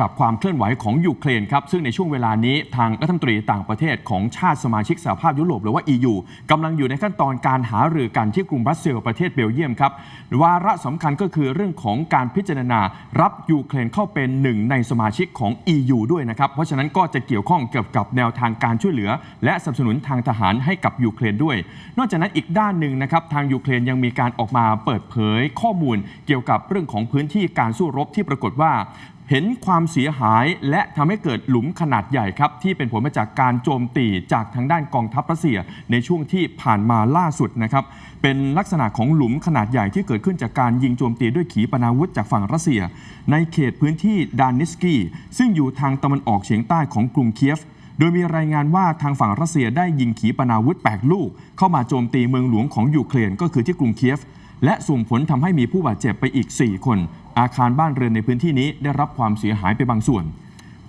กับความเคลื่อนไหวของยูเครนครับซึ่งในช่วงเวลานี้ทางรัฐมนตรีต่างประเทศของชาติสมาชิกสหภาพยุโรปหรือว่า EU กำลังอยู่ในขั้นตอนการหารือกันที่กรุงบรัสเซลประเทศเบลเยียมครับวาระสำคัญก็คือเรื่องของการพิจารณารับยูเครนเข้าเป็นหนึ่งในสมาชิกของ EU ด้วยนะครับเพราะฉะนั้นก็จะเกี่ยวข้องเกี่ยวกับแนวทางการช่วยเหลือ และสนับสนุนทางทหารให้กับยูเครนด้วย นอกจากนั้นอีกด้านหนึ่งนะครับทางยูเครนยังมีการออกมาเปิดเผยข้อมูล เกี่ยวกับเรื่องของพื้นที่การสู้รบที่ปรากฏว่า เห็นความเสียหายและทำให้เกิดหลุมขนาดใหญ่ครับ ที่เป็นผลมาจากการโจมตีจากทางด้านกองทัพรัสเซีย ในช่วงที่ผ่านมาล่าสุดนะครับ เป็นลักษณะของหลุมขนาดใหญ่ที่เกิดขึ้นจากการยิงโจมตีด้วยขีปนาวุธจากฝั่งรัสเซีย ในเขตพื้นที่ดานิสกี้ซึ่งอยู่ทางตะวันออกเฉียงใต้ของกรุงเคียฟโดยมีรายงานว่าทางฝั่งรัสเซียได้ยิงขีปนาวุธ 8 ลูก เข้ามาโจมตีเมืองหลวงของยูเครนก็คือที่กรุงเคียฟ และส่งผลทำให้มีผู้บาดเจ็บไปอีก 4 คน อาคารบ้านเรือนในพื้นที่นี้ได้รับความเสียหายไปบางส่วน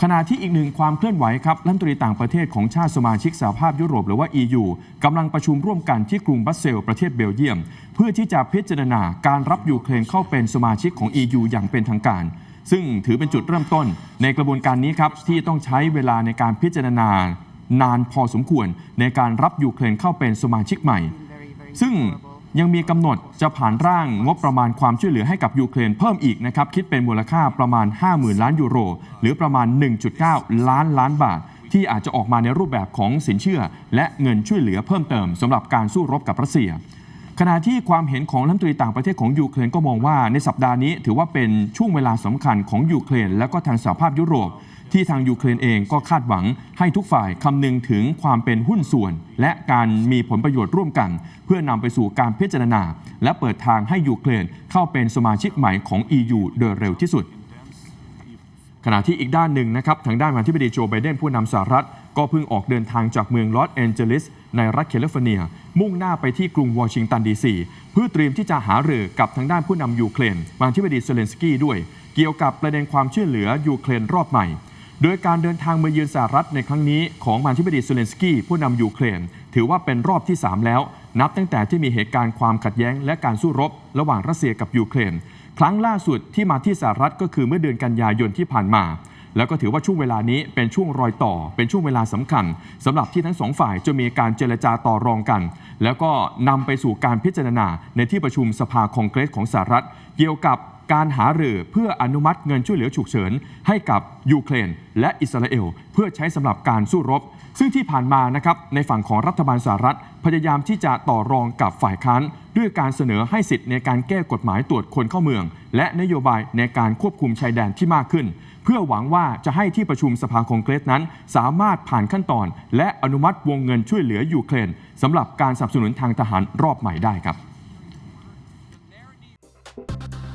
ขณะที่อีกหนึ่งความเคลื่อนไหวครับรัฐมนตรีต่างประเทศของชาติสมาชิกสหภาพยุโรปหรือว่า EU กำลังประชุมร่วมกันที่กรุงบัสเซลประเทศเบลเยียม เพื่อที่จะพิจารณาการรับยูเครนเข้าเป็นสมาชิกของ EU อย่างเป็นทางการซึ่งถือเป็นจุดเริ่มต้นในกระบวนการนี้ครับที่ต้องใช้เวลาในการพิจารณานานพอสมควรในการรับยูเครนเข้าเป็นสมาชิกใหม่ ซึ่ง ยังมีกำหนดจะผ่านร่างงบประมาณความช่วยเหลือให้กับยูเครนเพิ่มอีกนะครับคิดเป็นมูลค่าประมาณ 50,000 ล้านยูโร หรือประมาณ 1.9 ล้านล้านบาท ที่อาจจะออกมาในรูปแบบของสินเชื่อ และเงินช่วยเหลือเพิ่มเติมสำหรับการสู้รบกับรัสเซีย ขณะที่ความเห็นของรัฐมนตรีต่างประเทศของยูเครนก็มองว่าในสัปดาห์นี้ถือว่าเป็นช่วงเวลาสำคัญของยูเครน และก็ทางสหภาพยุโรป ที่ทางยูเครนเองก็คาดหวังให้ทุกฝ่ายคำนึงถึงความเป็นหุ้นส่วน และการมีผลประโยชน์ร่วมกัน เพื่อนำไปสู่การพิจารณา และเปิดทางให้ยูเครนเข้าเป็นสมาชิกใหม่ของ EU โดยเร็วที่สุด ขณะที่อีกด้านหนึ่งนะครับทางด้านประธานาธิบดีโจไบเดนผู้นำสหรัฐ ก็เพิ่งออกเดินทางจากเมืองลอสแอนเจลิส ในรัฐแคลิฟอร์เนีย มุ่งหน้าไปที่กรุงวอชิงตันดีซีเพื่อเตรียมที่จะหารือกับทางด้านผู้นำยูเครนประธานาธิบดีเซเลนสกี้ด้วย เกี่ยวกับประเด็นความช่วยเหลือยูเครนรอบใหม่ โดยการเดินทางมาเยือนสหรัฐในครั้งนี้ของประธานาธิบดีเซเลนสกี้ผู้นำยูเครน ถือว่าเป็นรอบที่ 3 แล้ว นับตั้งแต่ที่มีเหตุการณ์ความขัดแย้ง และการสู้รบ ระหว่างรัสเซียกับยูเครน ครั้งล่าสุดที่มาที่สหรัฐก็คือเมื่อเดือนกันยายนที่ผ่านมา แล้วก็ถือว่าช่วงเวลานี้เป็นช่วงรอยต่อ เป็นช่วงเวลาสำคัญสำหรับที่ทั้งสองฝ่ายจะมีการเจรจาต่อรองกัน แล้วก็นำไปสู่การพิจารณาในที่ประชุมสภาคองเกรสของสหรัฐ เกี่ยวกับ การหารือเพื่ออนุมัติเงินช่วยเหลือฉุกเฉิน ให้กับยูเครนและอิสราเอล เพื่อใช้สำหรับการสู้รบ ซึ่งที่ผ่านมานะครับในฝั่งของรัฐบาลสหรัฐ พยายามที่จะต่อรองกับฝ่ายค้านด้วยการเสนอให้สิทธิ์ในการแก้กฎหมายตรวจคนเข้าเมือง และนโยบายในการควบคุมชายแดนที่มากขึ้น เพื่อหวังว่าจะให้ที่ประชุมสภาคองเกรสนั้น สามารถผ่านขั้นตอน และอนุมัติวงเงินช่วยเหลือยูเครนสำหรับการสนับสนุนทางทหารรอบใหม่ได้ครับ